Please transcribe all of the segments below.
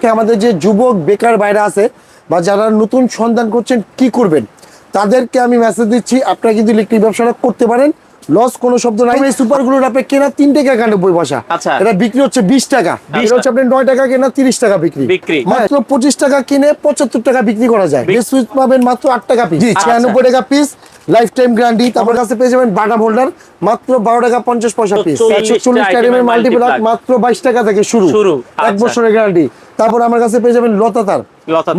আমাদের যে যুবক বেকার বাইরে আছে বা যারা নতুন সন্ধান করছেন কি করবেন তাদেরকে আমি মেসেজ দিচ্ছি। আপনারা কিন্তু ইলেকট্রিক ব্যবসাটা করতে পারেন। লস কোনো শব্দ নাই। এই সুপারগুলোর আপনি কেনা তিন টাকা একানব্বই পয়সা। আচ্ছা। এটা বিক্রি হচ্ছে বিশ টাকা। হচ্ছে আপনি নয় টাকা কেনা তিরিশ টাকা বিক্রি। মাত্র পঁচিশ টাকা কিনে পঁচাত্তর টাকা বিক্রি করা যায়। সুইচ পাবেন মাত্র আট টাকা পিস আচ্ছা। ছিয়ানব্বই টাকা পিস লাইফ টাইম গ্যারান্টি তারপর কাছে পেয়ে যাবেন বাটাম হোল্ডার মাত্র বারো টাকা পঞ্চাশ পয়সা পিস 40 একশো চল্লিশ টা টাইমের এর মাল্টিপ্লাক মাত্র বাইশ টাকা থেকে শুরু। শুরু, এক আচ্ছা। বছরের গ্যারান্টি তারপর আমার কাছে পেয়ে যাবেন লতা তার।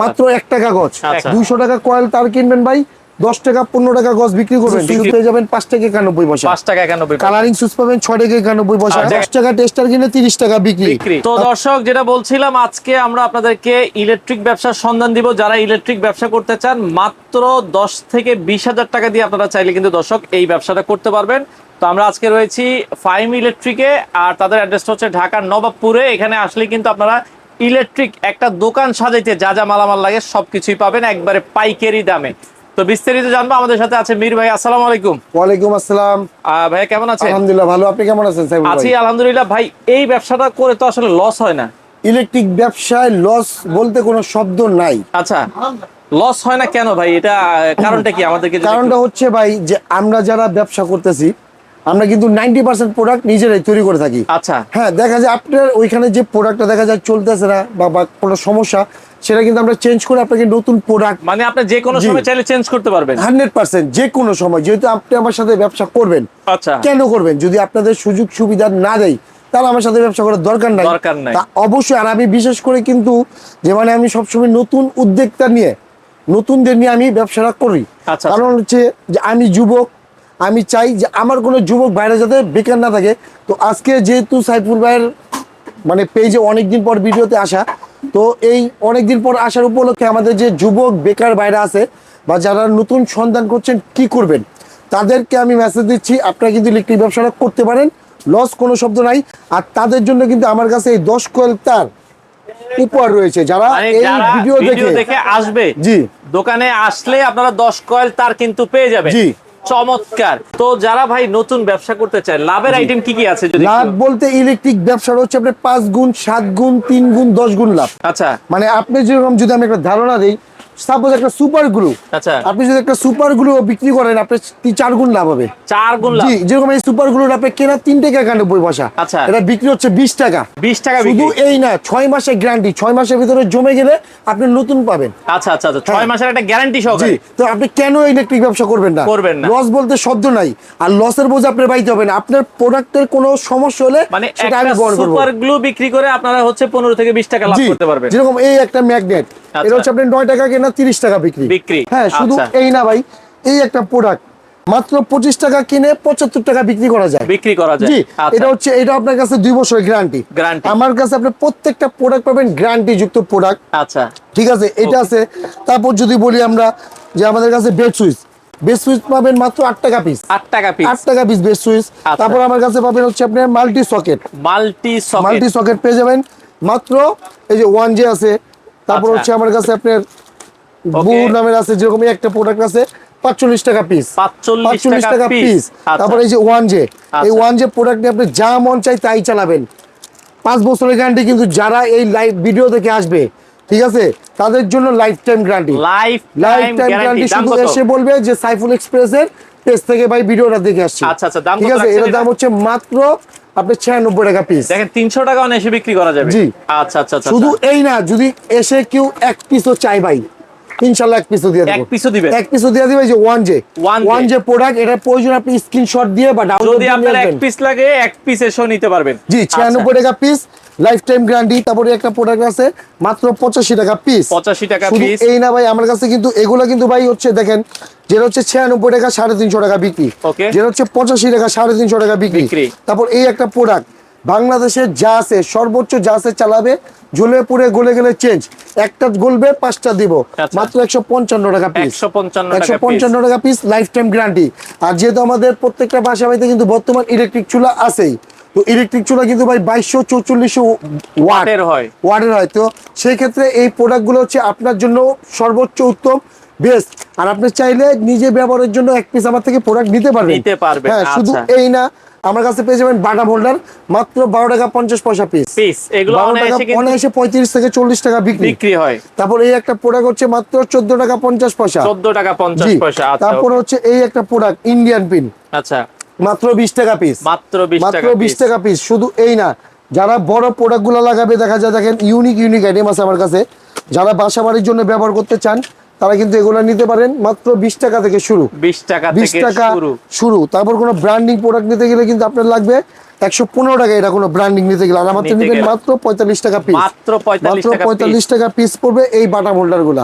মাত্র এক টাকা গজ। আচ্ছা। দুইশো টাকা কয়েল তার কিনবেন ভাই দশ টাকা পনেরো টাকা গজ বিক্রি করবেন। পেয়ে যাবেন পাঁচ টাকা একানব্বই পয়সা। পাঁচ টাকা একানব্বই। কালারিং সুস পাবেন ছয় টাকা একানব্বই পয়সা। আচ্ছা। দশ টাকা টেস্টার কিনে তিরিশ টাকা বিক্রি। তো দর্শক যেটা বলছিলাম আজকে আমরা আপনাদেরকে ইলেকট্রিক ব্যবসার সন্ধান দিব। যারা ইলেকট্রিক ব্যবসা করতে চান মাত্র দশ থেকে বিশ হাজার টাকা দিয়ে আপনারা চাইলে কিন্তু দর্শক এই ব্যবসাটা করতে পারবেন। তো আমরা আজকে রয়েছি ফাইম ইলেকট্রিকে আর তাদের অ্যাড্রেসটা হচ্ছে ঢাকার নবাবপুরে। এখানে আসলে কিন্তু আপনারা ইলেকট্রিক একটা দোকান সাজাইতে যা যা মালামাল লাগে সবকিছুই পাবেন একবারে পাইকারি দামে। তো বিস্তারিত জানব আমাদের সাথে আছে মীর ভাই আসসালামু আলাইকুম। ওয়ালাইকুম আসসালাম। ভাইয়া কেমন আছেন? আলহামদুলিল্লাহ ভালো। আপনি কেমন আছেন ভাই? আছি আলহামদুলিল্লাহ। ভাই এই ব্যবসাটা করে তো আসলে লস হয় না। ইলেকট্রিক ব্যবসায় লস বলতে কোনো শব্দ নাই। আচ্ছা লস হয় না কেন ভাই? এটা কারণটা কি? আমাদেরকে কারণটা হচ্ছে ভাই যে আমরা যারা ব্যবসা করতেছি আমরা কিন্তু নাইনটি পার্সেন্ট প্রোডাক্ট নিজেরাই তৈরি করে থাকি। আচ্ছা। হ্যাঁ দেখা যায় আপনার ওইখানে যে প্রোডাক্টটা দেখা যায় চলতেছে না বা কোনো সমস্যা সেটা কিন্তু আমরা চেঞ্জ করে আপনাকে নতুন প্রোডাক্ট মানে আপনি যে কোনো সময় চাইলে চেঞ্জ করতে পারবেন। হান্ড্রেড পার্সেন্ট যে কোনো সময় যেহেতু আপনি আমার সাথে ব্যবসা করবেন। আচ্ছা। কেন করবেন? যদি আপনাদের সুযোগ সুবিধা না দেয় তাহলে আমার সাথে ব্যবসা করার দরকার নাই। দরকার নাই। অবশ্যই আর আমি বিশেষ করে কিন্তু যে মানে আমি সবসময় নতুন উদ্যোক্তা নিয়ে নতুনদের নিয়ে আমি ব্যবসাটা করি। আচ্ছা। কারণ হচ্ছে যে আমি যুবক আমি চাই যে আমার কোনো যুবক বাইরে যাতে বেকার না থাকে। তো আজকে যেহেতু সাইফুল ভাইয়ের মানে পেজে অনেকদিন পর ভিডিওতে আসা তো এই অনেকদিন পর আসার উপলক্ষে আমাদের যে যুবক বেকার বাইরে আছে বা যারা নতুন সন্ধান করছেন কি করবেন তাদেরকে আমি মেসেজ দিচ্ছি। আপনারা কিন্তু ইলেকট্রিক ব্যবসাটা করতে পারেন লস কোনো শব্দ নাই। আর তাদের জন্য কিন্তু আমার কাছে এই দশ কোয়েল তার উপহার রয়েছে। যারা মানে এই ভিডিও দেখে আসবে জি। দোকানে আসলে আপনারা দশ কয়েল তার কিন্তু পেয়ে যাবেন। জি। চমৎকার। তো যারা ভাই নতুন ব্যবসা করতে চায় লাভের আইটেম কি কি আছে যদি লাভ বলতে ইলেকট্রিক ব্যবসার হচ্ছে আপনার পাঁচ গুণ সাত গুণ তিন গুণ দশ গুণ লাভ। আচ্ছা। মানে আপনি যেরকম যদি আমি একটা ধারণা দিই সাপোজ একটা সুপার গ্লু আচ্ছা। আপনি যদি একটা সুপার গ্লু বিক্রি করেন আপনার তিন চার গুণ লাভ হবে। চার গুণ লাভ। যেরকম এই সুপার গ্লুর আপনি কেনা তিন টাকা একানব্বই পয়সা আচ্ছা। এটা বিক্রি হচ্ছে বিশ টাকা। বিশ টাকা শুধু এই না ছয় মাসের গ্যারান্টি ছয় মাসের ভিতরে জমে গেলে আপনি নতুন পাবেন। আচ্ছা আচ্ছা আচ্ছা। ছয় হ্যাঁ। মাসের একটা গ্যারান্টি সহকারে। তো আপনি কেন ইলেকট্রিক ব্যবসা করবেন না? করবেন না। লস বলতে শব্দ নাই। আর লসের বোঝা আপনার বাড়িতে হবে না। আপনার প্রোডাক্টের কোনো সমস্যা হলে মানে সেটা আমি একটা বহন করব। সুপার গ্লু বিক্রি করে আপনারা হচ্ছে পনেরো থেকে বিশ টাকা লাভ করতে পারবেন। যেরকম এই একটা ম্যাগনেট। এটা হচ্ছে আপনি নয় টাকা কেনা তিরিশ টাকা বিক্রি। বিক্রি। হ্যাঁ শুধু আচ্ছা। এই না ভাই এই একটা প্রোডাক্ট মাত্র পঁচিশ টাকা কিনে পঁচাত্তর টাকা বিক্রি করা যায়। বিক্রি করা যায়। আচ্ছা। এটা হচ্ছে এটা আপনার কাছে দুই বছরের গ্যারান্টি। আমার কাছে আপনি প্রত্যেকটা প্রোডাক্ট পাবেন গ্যারান্টি যুক্ত প্রোডাক্ট আচ্ছা। ঠিক আছে এটা আছে। তারপর যদি বলি আমরা যে আমাদের কাছে বেড সুইচ বেড সুইচ পাবেন মাত্র আট টাকা পিস আট টাকা পিস আট টাকা পিস বেড সুইচ আচ্ছা। তারপর আমার কাছে পাবেন হচ্ছে আপনার multi socket multi multi socket পেয়ে যাবেন। মাত্র এই যে ওয়ান জে আছে তারপর আচ্ছা। হচ্ছে আমার কাছে আপনার নামের আছে যেরকম একটা প্রোডাক্ট আছে পাঁচচল্লিশ টাকা পিস 45 টাকা piece। আচ্ছা। তারপর এই যে ওয়ান জে এই। ওয়ান জে প্রোডাক্ট নিয়ে আপনি যা মন চাই তাই চালাবেন। পাঁচ বছরের গ্যারান্টি কিন্তু যারা এই লাইভ ভিডিও দেখে আসবে ঠিক আছে? তাদের জন্য life time guarantee life life time guarantee শুধু এসে বলবে যে সাইফুল এক্সপ্রেসের পেজ থেকে ভাই ভিডিওটা দেখে আসছি। আচ্ছা, আচ্ছা, দাম ঠিক আছে? এর দাম হচ্ছে মাত্র আপনার ছিয়ানব্বই টাকা পিস দেখেন তিনশো টাকা এসে বিক্রি করা যাবে। জি। আচ্ছা আচ্ছা আচ্ছা শুধু এই না যদি এসে কেউ এক পিসও চাই ভাই ইনশাল্লাহ এক পিসও দিয়ে এক দেবো। পিসও এক পিসও দিয়ে দিবে যে one J One J product এটা প্রয়োজন আপনি স্ক্রিনশট দিয়ে বা ডাউনলোড যদি দিয়ে আপনার এক পিস লাগে এক পিস এসেও নিতে পারবেন। জি আচ্ছা, ছিয়ানব্বই টাকা পিস লাইফ টাইম গ্যারান্টি তারপরে একটা প্রোডাক্ট আছে মাত্র পঁচাশি টাকা পিস 85 টাকা piece। এই না ভাই আমার কাছে কিন্তু এগুলো কিন্তু ভাই হচ্ছে দেখেন যেটা হচ্ছে ছিয়ানব্বই টাকা সাড়ে তিনশো টাকা বিক্রি। যেটা হচ্ছে পঁচাশি টাকা সাড়ে তিনশো টাকা বিক্রি। তারপর এই একটা প্রোডাক্ট বাংলাদেশে যা আছে সর্বোচ্চ যা আছে চালাবে ঝুলে পুড়ে গলে গেলে চেঞ্জ একটা গলবে পাঁচটা দিব। আচ্ছা। মাত্র একশো পঞ্চান্ন টাকা পিস একশো পঞ্চান্ন টাকা পিস লাইফ টাইম গ্যারান্টি আর যেহেতু আমাদের প্রত্যেকটা বাসা বাড়িতে কিন্তু বর্তমান ইলেকট্রিক চুলা আছেই তো ইলেকট্রিক চুলা কিন্তু ভাই বাইশশো চৌচল্লিশশো ওয়াট ওয়াটের হয়। ওয়াটের হয়। তো সেই ক্ষেত্রে এই প্রোডাক্টগুলো হচ্ছে আপনার জন্য সর্বোচ্চ উত্তম বেস্ট আর আপনি চাইলে নিজে ব্যবহারের জন্য এক পিস আমার থেকে প্রোডাক্ট নিতে পারবেন। নিতে পারবেন, হ্যাঁ শুধু আচ্ছা। এই না আমার কাছে পেয়ে যাবেন বাটা হোল্ডার মাত্র বারো টাকা পঞ্চাশ পয়সা পিস পিস এগুলো অনায়াসে পঁয়ত্রিশ থেকে চল্লিশ টাকা বিক্রি। বিক্রি হয়। তারপর এই একটা প্রোডাক্ট হচ্ছে মাত্র চোদ্দ টাকা পঞ্চাশ পয়সা। চোদ্দ টাকা পঞ্চাশ পয়সা আচ্ছা তারপর হচ্ছে এই একটা প্রোডাক্ট ইন্ডিয়ান পিন আচ্ছা। মাত্র বিশ টাকা পিস মাত্র মাত্র টাকা বিশ। টাকা পিস শুধু এই না যারা বড় প্রোডাক্টগুলো লাগাবে দেখা যায় দেখেন ইউনিক ইউনিক আইটেম আছে আমার কাছে। যারা বাসা বাড়ির জন্য ব্যবহার করতে চান তারা কিন্তু এগুলো নিতে পারেন মাত্র বিশ টাকা থেকে শুরু। বিশ টাকা বিশ টাকা শুরু। তারপর কোনো ব্র্যান্ডিং প্রোডাক্ট নিতে গেলে কিন্তু আপনার লাগবে একশো পনেরো টাকা এটা কোনো ব্র্যান্ডিং নিতে গেলে। আর আমার নেবেন মাত্র পঁয়তাল্লিশ টাকা পিস মাত্র পঁয়তাল্লিশ মাত্র টাকা পিস পড়বে এই বাটাম হোল্ডারগুলা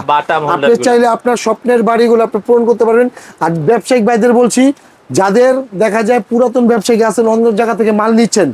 আপনি চাইলে আপনার স্বপ্নের বাড়িগুলো আপনি পূরণ করতে পারবেন। আর ব্যবসায়িক ভাইদের বলছি যাদের দেখা যায় পুরাতন ব্যবসায়ী আছেন অন্য জায়গা থেকে মাল নিচ্ছেন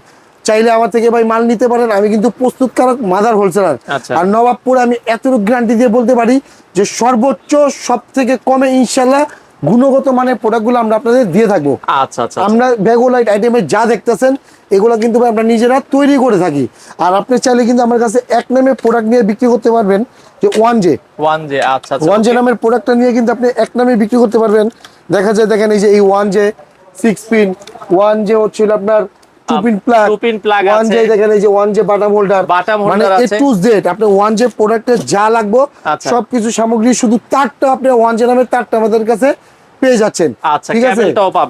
চাইলে আমার থেকে ভাই মাল নিতে পারেন আমি কিন্তু প্রস্তুতকারক মাদার হোলসেলার। আচ্ছা। আর নবাবপুর আমি এতটুকু গ্যারান্টি দিয়ে বলতে পারি যে সর্বোচ্চ সব থেকে কমে ইনশাল্লাহ গুণগত মানের প্রোডাক্টগুলো আমরা আপনাদের দিয়ে থাকব। আচ্ছা আচ্ছা আমরা ব্যাগোলাইট আইটেমে যা দেখতেছেন এগুলো কিন্তু ভাই আমরা নিজেরা তৈরি করে থাকি। আর আপনি চাইলে কিন্তু আমার কাছে এক নামে প্রোডাক্ট নিয়ে বিক্রি করতে পারবেন যে ওয়ান জে ওয়ান জে আচ্ছা আচ্ছা ওয়ান জে okay। নামের প্রোডাক্টটা নিয়ে কিন্তু আপনি এক নামে বিক্রি করতে পারবেন। দেখা যায় দেখেন এই যে এই one J six pin one যে হচ্ছিল আপনার টু পিন প্লাগ ওয়ান আছে। দেখেন এই যে one J bottom holder Bottom holder মানে এ টু জেড আপনি ওয়ান জে প্রোডাক্টের যা লাগবে আচ্ছা। সবকিছু সামগ্রী শুধু তারটা আপনি ওয়ান নামের তারটা আমাদের কাছে পেয়ে যাচ্ছেন। আচ্ছা, ঠিক আছে?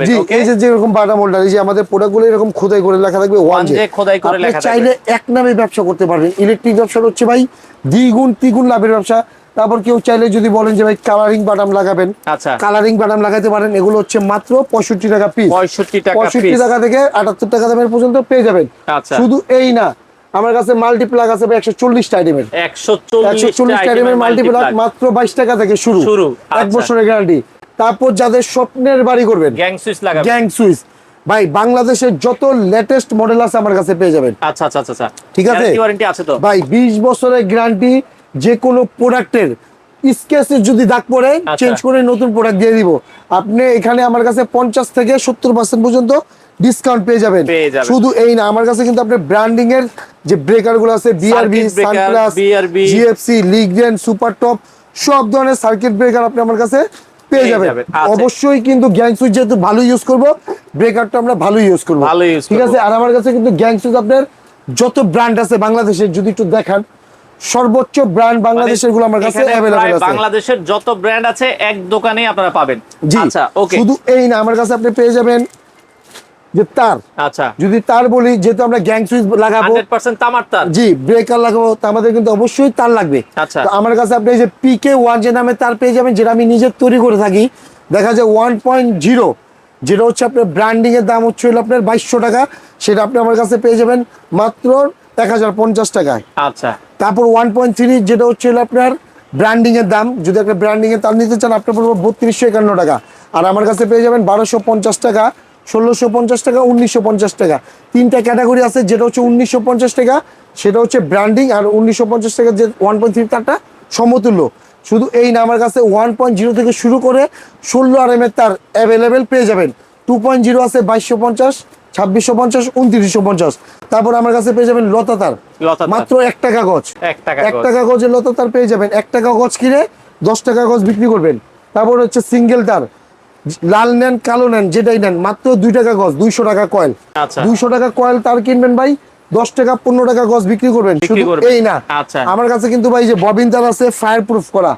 জি এই যে যেরকম বাটাম হোল্ডার এই যে আমাদের প্রোডাক্টগুলো এরকম খোদাই করে লেখা থাকবে ওয়ান জে খোদাই করে লেখা চাইলে এক নামে ব্যবসা করতে পারবেন। ইলেকট্রিক ব্যবসা হচ্ছে ভাই দ্বিগুণ তিগুণ লাভের ব্যবসা। তারপর কেউ চাইলে যদি বলেন যে ভাই কালারিং বাটাম লাগাবেন আচ্ছা। কালারিং বাটাম লাগাতে পারেন এগুলো হচ্ছে মাত্র পঁয়ষট্টি টাকা পিস পঁয়ষট্টি টাকা পঁয়ষট্টি টাকা থেকে আটাত্তর টাকা দামের পর্যন্ত পেয়ে যাবেন। আচ্ছা। শুধু এই না আমার কাছে মাল্টিপ্লাগ আছে একশো চল্লিশটা আইটেমের একশো চল্লিশ চল্লিশ আইটেমের মাল্টিপ্লাগ মাত্র বাইশ টাকা থেকে শুরু। শুরু, এক আচ্ছা। বছরের গ্যারান্টি তারপর যাদের স্বপ্নের বাড়ি করবেন গ্যাং সুইচ লাগাবে গ্যাং সুইচ ভাই বাংলাদেশের যত লেটেস্ট মডেল আছে আমার কাছে পেয়ে যাবেন। আচ্ছা আচ্ছা আচ্ছা ঠিক আছে? ওয়ারেন্টি আছে তো? ভাই বিশ বছরের গ্যারান্টি যে কোনো প্রোডাক্টের স্কেচে যদি দাগ পড়ে আচ্ছা। চেঞ্জ করে নতুন প্রোডাক্ট দিয়ে দিব। আপনি এখানে আমার কাছে পঞ্চাশ থেকে সত্তর পার্সেন্ট পর্যন্ত ডিসকাউন্ট পেয়ে যাবেন। শুধু এই না আমার কাছে কিন্তু আপনি ব্র্যান্ডিং এর যে ব্রেকারগুলো আছে বিআরবি সানপ্লাস জিএফসি লিগডেন সুপার টপ সব ধরনের সার্কিট ব্রেকার আপনি আমার কাছে পেয়ে যাবেন। আচ্ছা। অবশ্যই কিন্তু গ্যাং সুইচ যেহেতু ভালো ইউজ করব ব্রেকারটা আমরা ভালো ইউজ করব। ঠিক আছে? আর আমার কাছে কিন্তু গ্যাং সুইচ আপনার যত ব্র্যান্ড আছে বাংলাদেশের যদি একটু দেখান সর্বোচ্চ ব্র্যান্ড বাংলাদেশেরগুলো আমার কাছে মানে প্রায় আছে। বাংলাদেশের যত ব্র্যান্ড আছে এক দোকানেই আপনারা পাবেন। আচ্ছা ওকে শুধু এই না আমার কাছে আপনি পেয়ে যাবেন যে তার। আচ্ছা। যদি তার বলি যেহেতু আমরা গ্যাং সুইচ লাগাবো হান্ড্রেড পার্সেন্ট তামার তার। জি ব্রেকার লাগাবো তো আমাদের কিন্তু অবশ্যই তার লাগবে। আচ্ছা। তো আমার কাছে আপনি এই যে পিকে ওয়ান যে নামে তার পেয়ে যাবেন যেটা আমি নিজে তৈরি করে থাকি দেখা যায় ওয়ান পয়েন্ট জিরো যেটা হচ্ছে আপনার ব্র্যান্ডিং এর দাম হচ্ছে আপনার বাইশশো টাকা সেটা আপনি আমার কাছে পেয়ে যাবেন মাত্র এক হাজার পঞ্চাশ টাকায়। আচ্ছা। তারপর ওয়ান পয়েন্ট থ্রি যেটা হচ্ছে আপনার ব্র্যান্ডিং এর দাম। যদি একটা ব্র্যান্ডিং এর দাম নিতে চান, আপনার পড়ব বত্রিশশো একান্ন টাকা। আর আমার কাছে পেয়ে যাবেন বারোশো পঞ্চাশ টাকা, ষোলোশো পঞ্চাশ টাকা, উনিশশো পঞ্চাশ টাকা। তিনটা ক্যাটাগরি আছে, যেটা হচ্ছে উনিশশো পঞ্চাশ টাকা, সেটা হচ্ছে ব্র্যান্ডিং আর উনিশশো পঞ্চাশ টাকা যে ওয়ান পয়েন্ট থ্রি তারটা সমতুল্য। শুধু এই না, আমার কাছে ওয়ান পয়েন্ট জিরো থেকে শুরু করে ষোলো আর এম এর তার অ্যাভেলেবেল পেয়ে যাবেন। টু পয়েন্ট জিরো আছে বাইশশো পঞ্চাশ ছাব্বিশশো পঞ্চাশ উনত্রিশশো পঞ্চাশ। তারপর আমার কাছে পেয়ে যাবেন লতা তার। লতা তার। মাত্র এক টাকা গজ। এক টাকা এক গজ। গজের লতা পেয়ে যাবেন। এক টাকা গজ কিনে দশ টাকা গজ বিক্রি করবেন। তারপর হচ্ছে সিঙ্গেল তার। লাল নেন কালো নেন যেটাই নেন মাত্র দুই টাকা গজ দুইশো টাকা কয়েল। আচ্ছা। দুইশো টাকা কয়েল তার কিনবেন ভাই দশ টাকা পনেরো টাকা গজ বিক্রি করবেন। শুধু এই না। আচ্ছা। আমার কাছে কিন্তু ভাই যে ববিন তার আছে ফায়ার প্রুফ করা।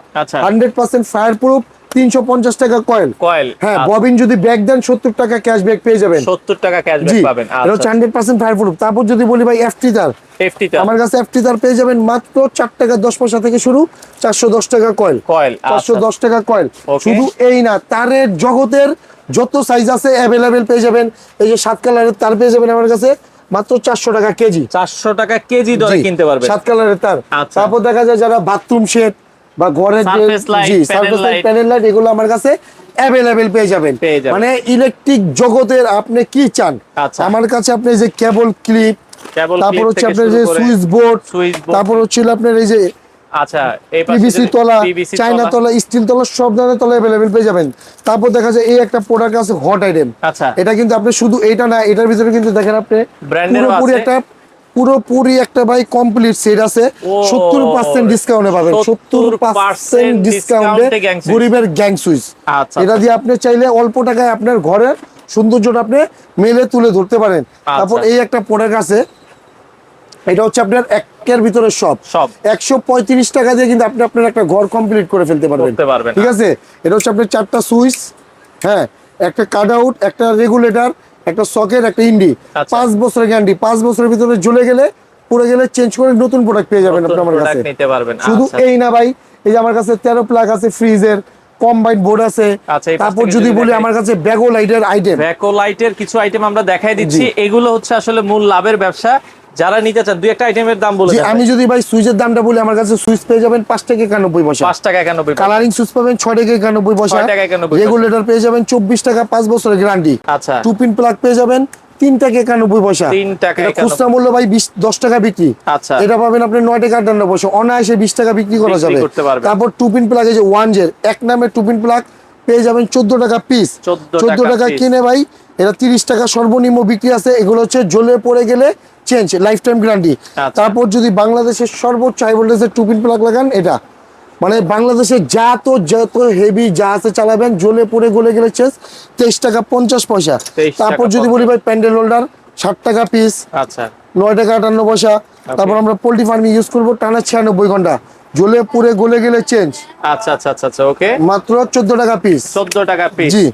হান্ড্রেড পার্সেন্ট ফায়ার প্রুফ তিনশো পঞ্চাশ টাকা কয়েল কয়েল হ্যাঁ ববিন যদি ব্যাগ দেন সত্তর টাকা ক্যাশব্যাক পেয়ে যাবেন। সত্তর টাকা ক্যাশব্যাক পাবেন হচ্ছে আচ্ছা। হান্ড্রেড পার্সেন্ট ফায়ার প্রুফ তারপর যদি বলি ভাই এফটি তার এফটি আমার কাছে এফটি তার পেয়ে যাবেন মাত্র চার টাকা দশ পয়সা থেকে শুরু চারশো দশ টাকা কয়েল কয়েল চারশো আচ্ছা দশ টাকা কয়েল শুধু এই না তারের জগতের যত সাইজ আছে অ্যাভেলেবেল পেয়ে যাবেন। এই যে সাত কালারের তার পেয়ে যাবেন আমার কাছে মাত্র চারশো টাকা কেজি। চারশো টাকা কেজি দরে কিনতে পারবেন। সাত কালারের তার। আচ্ছা। তারপর দেখা যায় যারা বাথরুম শেড বা ঘরের যে জি সার্ফেস লাইট প্যানেল লাইট এগুলো আমার কাছে অ্যাভেলেবেল পেয়ে যাবেন। মানে ইলেকট্রিক জগতের আপনি কি চান? আচ্ছা। আমার কাছে আপনি যে কেবল ক্লিপ কেবল তারপর হচ্ছে আপনার যে সুইচ বোর্ড তারপর হচ্ছে আপনার এই যে আচ্ছা এই পিভিসি তলা চাইনা তলা। স্টিল তলা সব ধরনের তলা অ্যাভেলেবেল পেয়ে যাবেন। তারপর দেখা যায় এই একটা প্রোডাক্ট আছে হট আইটেম আচ্ছা। এটা কিন্তু আপনি শুধু এটা না এটার ভিতরে কিন্তু দেখেন আপনি পুরোপুরি একটা পুরোপুরি একটা ভাই কমপ্লিট সেট আছে। সত্তর পার্সেন্ট ডিসকাউন্টে পাবেন। সত্তর 70% পার্সেন্ট ডিসকাউন্টে। গরিবের গ্যাং সুইচ আচ্ছা। এটা দিয়ে আপনি চাইলে অল্প টাকায় আপনার ঘরের সৌন্দর্যটা আপনি মেলে তুলে ধরতে পারেন। আচ্ছা। তারপর এই একটা প্রোডাক্ট আছে। এটা হচ্ছে আপনার একের ভিতরে সব। সব। একশো পঁয়ত্রিশ টাকা দিয়ে কিন্তু আপনি আপনার একটা ঘর কমপ্লিট করে ফেলতে পারবেন। পারবেন। ঠিক আছে? এটা হচ্ছে আপনার চারটা সুইচ হ্যাঁ? একটা কাট আউট একটা রেগুলেটর একটা সকের একটা ইন্ডি আচ্ছা। পাঁচ বছরের গ্যারান্টি পাঁচ বছরের ভিতরে জ্বলে গেলে পুড়ে গেলে চেঞ্জ করে নতুন প্রোডাক্ট পেয়ে যাবেন আপনি আমার কাছে। শুধু আচ্ছা। এই না ভাই এই যে আমার কাছে তেরো প্লাগ আছে ফ্রিজের কম্বাইন বোর্ড আছে। আচ্ছা, তারপর যদি যদি বলি আমার কাছে ব্যাগো লাইটের আইটেম ব্যাগো লাইটের কিছু আইটেম আমরা দেখাই দিচ্ছি। এগুলো হচ্ছে আসলে মূল লাভের ব্যবসা। যারা নিতে চান দুই একটা আইটেমের দাম বলে আমি যদি ভাই সুইচের দামটা বলি আমার কাছে সুইচ পেয়ে যাবেন পাঁচ টাকা একানব্বই পয়সা। পাঁচ টাকা একানব্বই পয়সা। কালারিং সুইচ পাবেন ছয় টাকা একানব্বই পয়সা। রেগুলেটর পেয়ে যাবেন চব্বিশ টাকা পাঁচ বছরের গ্যারান্টি আচ্ছা। টু পিন প্লাগ পেয়ে যাবেন তিন টাকা একানব্বই পয়সা। তিন টাকা এটা 91 খুচরা মূল্য ভাই বিশ দশ টাকা বিক্রি। আচ্ছা। এটা পাবেন আপনি নয় টাকা আটান্ন পয়সা। অনায়াসে বিশ টাকা বিক্রি করা যাবে। তারপর টু পিন প্লাগ এই যে ওয়ান জের এক নামের টু পিন প্লাগ পেয়ে যাবেন চোদ্দ টাকা পিস চোদ্দ টাকা কিনে ভাই এটা তিরিশ টাকা সর্বনিম্ন বিক্রি আছে। এগুলো হচ্ছে জ্বলে পড়ে গেলে চেঞ্জ লাইফ টাইম গ্যারান্টি। তারপর যদি বাংলাদেশের সর্বোচ্চ হাই ভোল্টেজের টু পিন প্লাগ লাগান এটা। মানে বাংলাদেশে যা তো যত হেভি যা আছে চালাবেন জ্বলে পড়ে গলে গেলে চেঞ্জ তেইশ টাকা পঞ্চাশ পয়সা। তারপর যদি বলি ভাই প্যান্ডেল হোল্ডার ষাট টাকা পিস আচ্ছা। নয় টাকা আটান্ন পয়সা। তারপর আমরা পোল্ট্রি ফার্মিং ইউজ করব টানা ছিয়ানব্বই ঘণ্টা। জ্বলে পুড়ে গলে গেলে চেঞ্জ আচ্ছা আচ্ছা আচ্ছা আচ্ছা ওকে। মাত্র চোদ্দ টাকা পিস চোদ্দ টাকা পিস জি।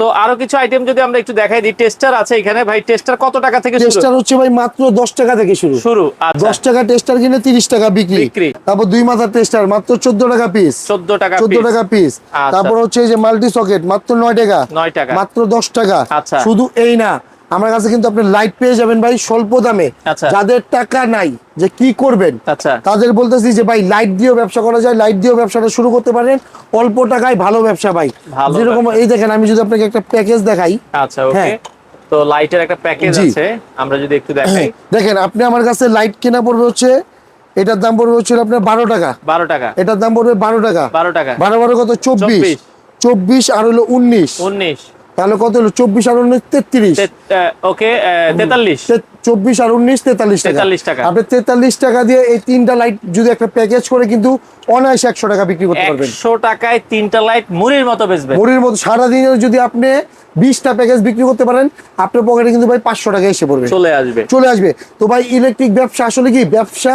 তো আরও কিছু আইটেম যদি আমরা একটু দেখাই দিই টেস্টার আছে এখানে। ভাই টেস্টার কত টাকা থেকে শুরু? টেস্টার হচ্ছে ভাই মাত্র দশ টাকা থেকে শুরু। শুরু আচ্ছা। দশ টাকা টেস্টার কিনে তিরিশ টাকা বিক্রি। তারপর দুই মাথার টেস্টার মাত্র চোদ্দ টাকা পিস 14 টাকা চোদ্দ piece। টাকা পিস আচ্ছা। তারপর হচ্ছে এই যে মাল্টি সকেট মাত্র নয় টাকা। 9 টাকা। মাত্র দশ টাকা। আচ্ছা। শুধু এই না আমার কাছে কিন্তু আপনি লাইট পেয়ে যাবেন ভাই স্বল্প দামে। আচ্ছা। যাদের টাকা নাই যে কি করবেন আচ্ছা। তাদের বলতেছি যে ভাই লাইট দিয়েও ব্যবসা করা যায় লাইট দিয়েও ব্যবসাটা শুরু করতে পারেন। অল্প টাকায় ভালো ব্যবসা ভাই। যেরকম এই দেখেন আমি যদি আপনাকে একটা প্যাকেজ দেখাই। আচ্ছা ওকে। হ্যাঁ। তো লাইটের একটা প্যাকেজ। আছে আমরা যদি একটু দেখাই। দেখেন আপনি আমার কাছে লাইট কেনা পড়বে হচ্ছে এটার দাম পড়বে হচ্ছে আপনার বারো টাকা। বারো টাকা। এটার দাম পড়বে বারো টাকা। বারো টাকা। বারো বারো কত? চব্বিশ। 24 চব্বিশ আর হলো উনিশ। উনিশ। তাহলে কত হলো? চব্বিশ আর উনিশ তেত্রিশ। ওকে তেতাল্লিশ। চব্বিশ আর উনিশ তেতাল্লিশ 43 টাকা। আপনি তেতাল্লিশ টাকা দিয়ে এই তিনটা লাইট যদি একটা প্যাকেজ করে কিন্তু অনায়াসে একশো টাকা বিক্রি করতে পারবেন। একশো টাকায় তিনটা লাইট মুড়ির মতো বেচবে মুড়ির মতো সারাদিনে যদি আপনি বিশটা প্যাকেজ বিক্রি করতে পারেন আপনার পকেটে কিন্তু ভাই পাঁচশো টাকা এসে পড়বে। চলে আসবে। চলে আসবে। তো ভাই ইলেকট্রিক ব্যবসা আসলে কি? ব্যবসা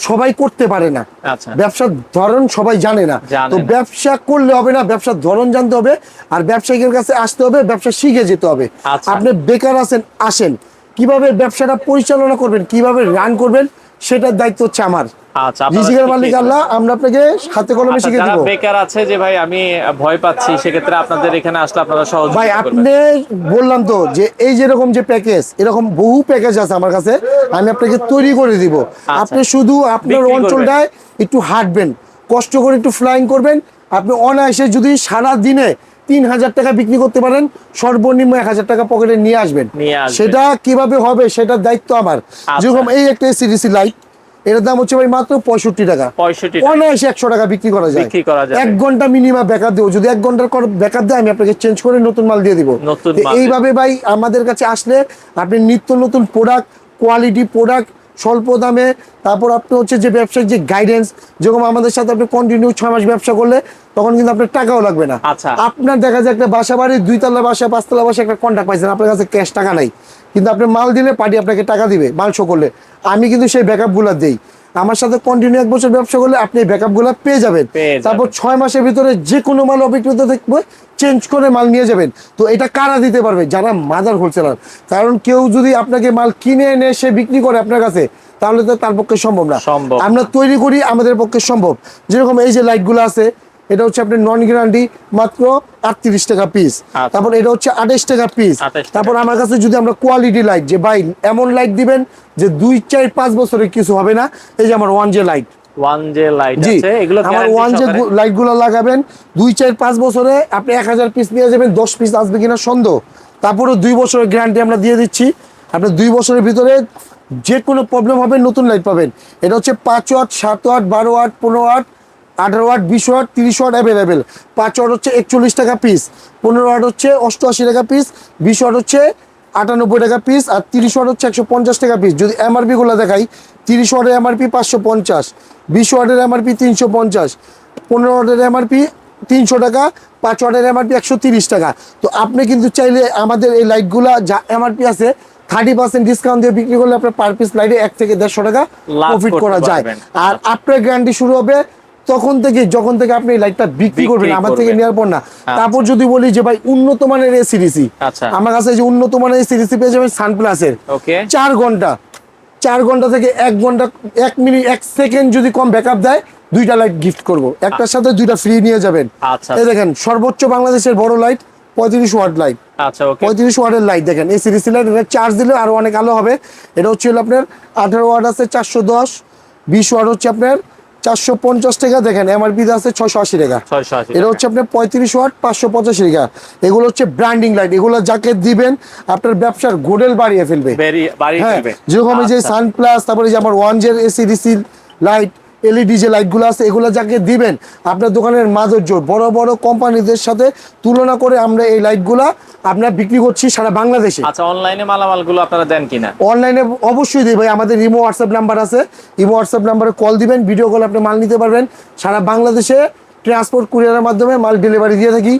সবাই করতে পারে না। আচ্ছা। ব্যবসার ধরন সবাই জানে না। তো ব্যবসা করলে হবে না ব্যবসার ধরন জানতে হবে আর ব্যবসায়িকের কাছে আসতে হবে ব্যবসা শিখে যেতে হবে। আচ্ছা। আপনি বেকার আছেন আসেন। কীভাবে ব্যবসাটা পরিচালনা করবেন কীভাবে রান করবেন সেটার দায়িত্ব হচ্ছে আমার। আচ্ছা আপনারা রিজিকের মালিক আল্লাহ আমরা আপনাকে হাতে কলমে আচ্ছা, শিখে দিব। বেকার আছে যে ভাই আমি ভয় পাচ্ছি সেক্ষেত্রে আপনাদের এখানে আসলে আপনারা সহজ ভাই আপনি বললাম তো যে এই যেরকম যে প্যাকেজ এরকম বহু প্যাকেজ আছে আমার কাছে আমি আপনাকে তৈরি করে দিব। আপনি শুধু আপনার আচ্ছা। অঞ্চলটায় একটু হাঁটবেন কষ্ট করে একটু ফ্লাইং করবেন। আপনি অনায়াসে যদি সারা দিনে তিন হাজার টাকা বিক্রি করতে পারেন সর্বনিম্ন এক হাজার টাকা পকেটে নিয়ে আসবেন। সেটা কীভাবে হবে সেটার দায়িত্ব আমার। যেরকম এই একটা সিডিসি লাইট এটার দাম হচ্ছে ভাই মাত্র পঁয়ষট্টি টাকা। অনায়াসে একশো টাকা বিক্রি করা যায়। এক ঘণ্টা মিনিমাম ব্যাকআপ দেবো। যদি এক ঘণ্টার ব্যাকআপ দেয় আমি আপনাকে চেঞ্জ করে নতুন মাল দিয়ে দিব। এইভাবে ভাই আমাদের কাছে আসলে আপনি নিত্য নতুন প্রোডাক্ট কোয়ালিটি প্রোডাক্ট স্বল্প দামে। তারপর আপনি হচ্ছে যে ব্যবসার যে গাইডেন্স যেরকম আমাদের সাথে আপনি কন্টিনিউ ছয় মাস ব্যবসা করলে তখন কিন্তু আপনার টাকাও লাগবে না। আচ্ছা। আপনার দেখা যায় একটা বাসা বাড়ি দুইতলা বাসা পাঁচতলা বাসা একটা কন্ট্রাক্ট পাইছেন আপনার কাছে ক্যাশ টাকা নাই। কিন্তু আপনি মাল দিলে পার্টি আপনাকে টাকা দিবে মাল শো করলে। আমি কিন্তু সেই ব্যাকআপগুলো দেই। আমার সাথে কন্টিনিউ এক বছর ব্যবসা করলে আপনি ব্যাকআপগুলা পেয়ে যাবেন। তারপর ছয় মাসের ভিতরে যে কোনো মাল অভিজ্ঞতা দেখবে চেঞ্জ করে মাল নিয়ে যাবেন। তো এটা কারা দিতে পারবে? যারা মাদার হোলসেলার কারণ কেউ যদি আপনাকে মাল কিনে এনে সে বিক্রি করে আপনার কাছে তাহলে তো তার পক্ষে সম্ভব না। আমরা তৈরি করি আমাদের পক্ষে সম্ভব। যেরকম এই যে লাইটগুলো আছে এটা হচ্ছে আপনার নন গ্যারান্টি মাত্র আটত্রিশ টাকা পিস আচ্ছা। তারপর এটা হচ্ছে আঠাশ টাকা পিস তারপর আমার কাছে যদি আমরা কোয়ালিটি লাইট যে ভাই এমন লাইট দিবেন যে দুই চার পাঁচ বছরে কিছু হবে না এই যে আমার ওয়ান জে লাইট যে লাইটগুলো লাগাবেন দুই চার পাঁচ বছরে আপনি এক হাজার পিস নিয়ে যাবেন দশ পিস আসবে কিনা সন্দেহ। তারপরে দুই বছরের গ্যারান্টি আমরা দিয়ে দিচ্ছি। আপনার দুই বছরের ভিতরে যে কোনো প্রবলেম হবে নতুন লাইট পাবেন। এটা হচ্ছে পাঁচ ওয়াট সাত ওয়াট বারো ওয়াট পনেরো ওয়াট আঠারো ওয়াট বিশ ওয়াট তিরিশ ওয়াট অ্যাভেলেবেল পাঁচ ওয়াট হচ্ছে একচল্লিশ টাকা পিস পনেরো ওয়াট হচ্ছে অষ্টআশি টাকা পিস বিশ ওয়াট হচ্ছে আটানব্বই টাকা পিস আর তিরিশ ওয়াট হচ্ছে একশো পঞ্চাশ টাকা পিস যদি এমআরপি গুলো দেখাই তিরিশ ওয়াটের এমআরপি পাঁচশো পঞ্চাশ বিশ ওয়াটের এমআরপি তিনশো পঞ্চাশ পনেরো ওয়াটের এমআরপি তিনশো টাকা পাঁচ ওয়াটের এমআরপি একশো তিরিশ টাকা। তো আপনি কিন্তু চাইলে আমাদের এই লাইটগুলা যা এমআরপি আছে থার্টি পার্সেন্ট ডিসকাউন্ট দিয়ে বিক্রি করলে আপনার পার পিস লাইটে এক থেকে দেড়শো টাকা প্রফিট করা যায়। আর আপনার গ্যারান্টি শুরু হবে তখন থেকে যখন থেকে আপনি লাইটটা বিক্রি করবেন আমার থেকে নেওয়ার পর না। তারপর যদি বলি যে ভাই উন্নত মানের এসিডিসি আচ্ছা। আমার কাছে যে উন্নত মানের এসিডিসি পেয়ে যাবেন সানপ্লাসের চার ঘণ্টা। চার ঘণ্টা থেকে এক ঘণ্টা এক মিনিট এক সেকেন্ড যদি কম ব্যাকআপ দেয় দুইটা লাইট গিফট করব। একটার সাথে দুইটা ফ্রি নিয়ে যাবেন। আচ্ছা। এই দেখেন সর্বোচ্চ বাংলাদেশের বড় লাইট পঁয়ত্রিশ ওয়াট লাইট আচ্ছা ওকে পঁয়ত্রিশ ওয়াটের লাইট দেখেন। এই সিরিজ লাইট এটা চার্জ দিলে আরও অনেক আলো হবে। এটা হচ্ছে আপনার আঠারো ওয়াট আছে চারশো দশ। বিশ ওয়াট হচ্ছে আপনার চারশো পঞ্চাশ টাকা দেখেন এমআরপি আছে ছয়শো আশি টাকা। এটা হচ্ছে আপনার পঁয়ত্রিশ ওয়াট পাঁচশো পঁচাশি টাকা। এগুলো হচ্ছে ব্র্যান্ডিং লাইট এগুলো যাকে দিবেন আপনার ব্যবসার গোডেল বাড়িয়ে ফেলবে। হ্যাঁ যেরকম এই যে সানপ্লাস সান প্লাস তারপরে যে আমার ওয়ান জের এসি ডিসি লাইট এলইডি যে লাইটগুলো আছে এগুলো যাকে দিবেন আপনার দোকানের মাধুর্য। বড় বড় কোম্পানিদের সাথে তুলনা করে আমরা এই লাইটগুলা আপনার বিক্রি করছি সারা বাংলাদেশে। আচ্ছা অনলাইনে মালামালগুলো আপনারা দেন কিনা? অনলাইনে অবশ্যই দিই ভাই আমাদের ইমো হোয়াটসঅ্যাপ নাম্বার আছে। ইমো হোয়াটসঅ্যাপ নাম্বারে কল দিবেন ভিডিও কল আপনি মাল নিতে পারবেন। সারা বাংলাদেশে ট্রান্সপোর্ট কুরিয়ারের মাধ্যমে মাল ডেলিভারি দিয়ে থাকি।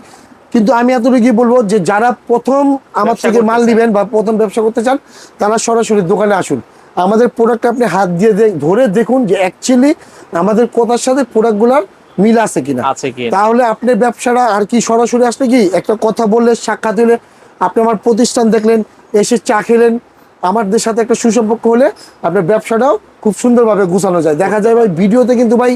কিন্তু আমি এতটুকু বলব যে যারা প্রথম আমার থেকে মাল। নেবেন বা প্রথম ব্যবসা করতে চান তারা সরাসরি দোকানে আসুন। আমাদের প্রোডাক্ট আপনি হাত দিয়ে ধরে দেখুন যে অ্যাকচুয়ালি আমাদের কথার সাথে প্রোডাক্টগুলোর মিল আছে কিনা। আছে তাহলে আপনি ব্যবসাটা আর কি সরাসরি আসলে কি? একটা কথা বললে সাক্ষাৎ হলে আপনি আমার প্রতিষ্ঠান দেখলেন এসে চা খেলেন আমাদের সাথে একটা সুসম্পর্ক হলে আপনার ব্যবসাটাও খুব সুন্দরভাবে গুছানো যায়। দেখা যায় ভাই ভিডিওতে কিন্তু ভাই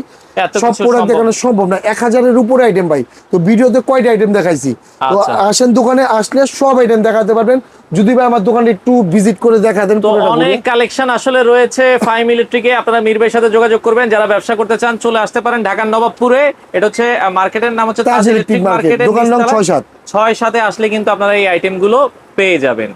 সব প্রোডাক্ট দেখানো সম্ভব না। এক হাজারের উপরে আইটেম ভাই। তো ভিডিওতে কয়টা আইটেম দেখাইছি? তো আচ্ছা। আসেন দোকানে আসলে সব আইটেম দেখাতে পারবেন। যদি ভাই আমার দোকানে একটু ভিজিট করে তো পুরোটা অনেক কালেকশন আসলে রয়েছে ফাইম ইলেকট্রিকে আপনারা মির ভাইয়ের সাথে যোগাযোগ করবেন। যারা ব্যবসা করতে চান চলে আসতে পারেন ঢাকার নবাবপুরে। এটা হচ্ছে মার্কেটের নাম হচ্ছে তাজ ইলেকট্রিক মার্কেট, দোকান নং নিচতলায়। ছয় সাত। ছয় সাথে আসলে কিন্তু আপনারা এই আইটেমগুলো পেয়ে যাবেন।